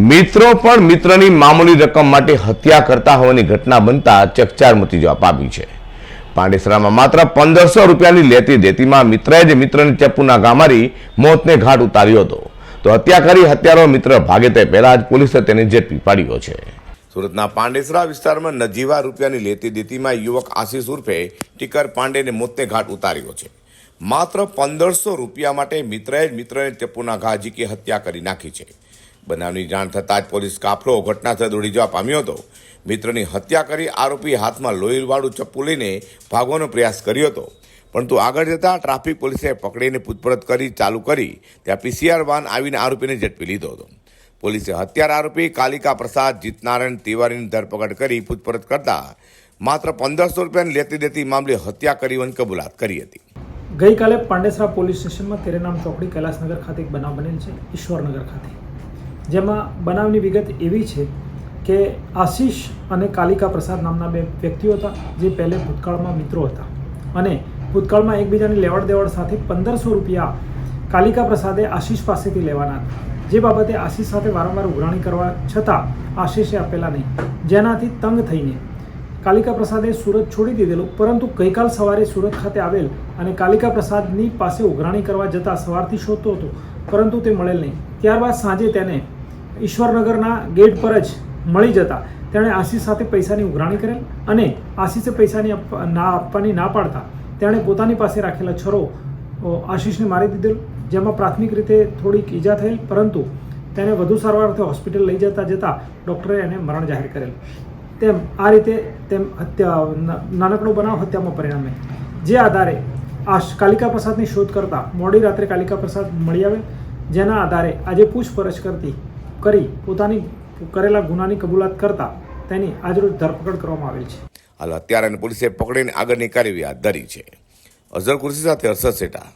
મિત્રો પણ મિત્રની મામૂલી રકમ માટે હત્યા કરતા હોવાની ઘટના બનતા ચકચાર મતી જવા પામી છે. પાંડેસરામાં માત્ર પંદરસો રૂપિયાની લેતી દેતીમાં મિત્રએ જ મિત્રને ચપ્પુના ઘા મારી મોતને ઘાટ ઉતાર્યો હતો. તો હત્યા કરી હત્યારો મિત્ર ભાગે તે પહેલા જ પોલીસે તેને ઝડપી પાડ્યો છે. સુરતના પાંડેસરા વિસ્તારમાં નજીવા રૂપિયાની લેતી દેતીમાં યુવક આશીષ ઉર્ફે ટીકર પાંડેને મોતને ઘાટ ઉતાર્યો છે. માત્ર પંદરસો રૂપિયા માટે મિત્રએ જ મિત્રને ચપ્પુના ઘા ઝીકી હત્યા કરી નાખી છે. બનાવની જાણ થતાં જ પોલીસ કાફલો ઘટનાસ્થળે દોડી જવા પામ્યો હતો. મિત્રની હત્યા કરી આરોપી હાથમાં લોહીવાળું ચપ્પુ લઈને ભાગવાનો પ્રયાસ કર્યો હતો. પરંતુ આગળ જતાં ટ્રાફિક પોલીસે પકડીને પૂછપરછ કરી ચાલુ કરી ત્યાં પીસીઆર વાન આવીને આરોપીને ઝડપી લીધો હતો. પોલીસે હત્યાર આરોપી કાલિકા પ્રસાદ, જીતનારાયણ તિવારીની ધરપકડ કરી પૂછપરછ કરતા માત્ર પંદરસો રૂપિયાની લેતી દેતી મામલે હત્યા કરી હોવાની કબૂલાત કરી હતી. ગઈકાલે પાંડેસરા પોલીસ સ્ટેશનમાં તેરેનામ ચોકડી કૈલાસનગર ખાતે એક બનાવ બનેલ છે, ઈશ્વરનગર ખાતે. જેમાં બનાવની વિગત એવી છે કે આશીષ અને કાલિકા પ્રસાદ નામના બે વ્યક્તિઓ હતા, જે પહેલે ભૂતકાળમાં મિત્રો હતા. અને ભૂતકાળમાં એકબીજાની લેવડ દેવડ સાથે પંદરસો રૂપિયા કાલિકા પ્રસાદે આશીષ પાસેથી લેવાના હતા. જે બાબતે આશીષ સાથે વારંવાર ઉઘરાણી કરવા છતાં આશીષે આપેલા નહીં. જેનાથી તંગ થઈને કાલિકા પ્રસાદે સુરત છોડી દીધેલું, પરંતુ ગઈકાલ સવારે સુરત ખાતે આવેલ અને કાલિકા પ્રસાદની પાસે ઉઘરાણી કરવા જતાં સવારથી શોધતો હતો, પરંતુ તે મળેલ નહીં. ત્યારબાદ સાંજે તેને ઈશ્વરનગરના ગેટ પર જ મળી જતા. તેણે આશીષ સાથે પૈસાની ઉઘરાણી કરેલ અને આશીષે પૈસાની ના આપવાની ના પાડતા તેણે પોતાની પાસે રાખેલા છરો આશીષને મારી દીધેલ, જેમાં પ્રાથમિક રીતે થોડીક ઈજા થયેલ, પરંતુ તેને વધુ સારવાર અર્થે હોસ્પિટલ લઈ જતા જતાં ડૉક્ટરે એને મરણ જાહેર કરેલ. તેમ આ રીતે તેમ હત્યા નાનકડો બનાવ હત્યામાં પરિણમે. જે આધારે આ કાલિકા પ્રસાદની શોધ કરતા મોડી રાત્રે કાલિકા પ્રસાદ મળી આવે, જેના આધારે આજે પૂછપરછ કરતી કરી પોતાની કરેલા ગુનાની કબૂલાત કરતા તેની આજરોજ ધરપકડ કરવામાં આવેલ છે. હાલ હત્યારાને પોલીસે પકડીને આગળની કાર્યવાહી હાથ ધરી છે. અઝર કુર્સી સાથે હર્ષદ શેઠા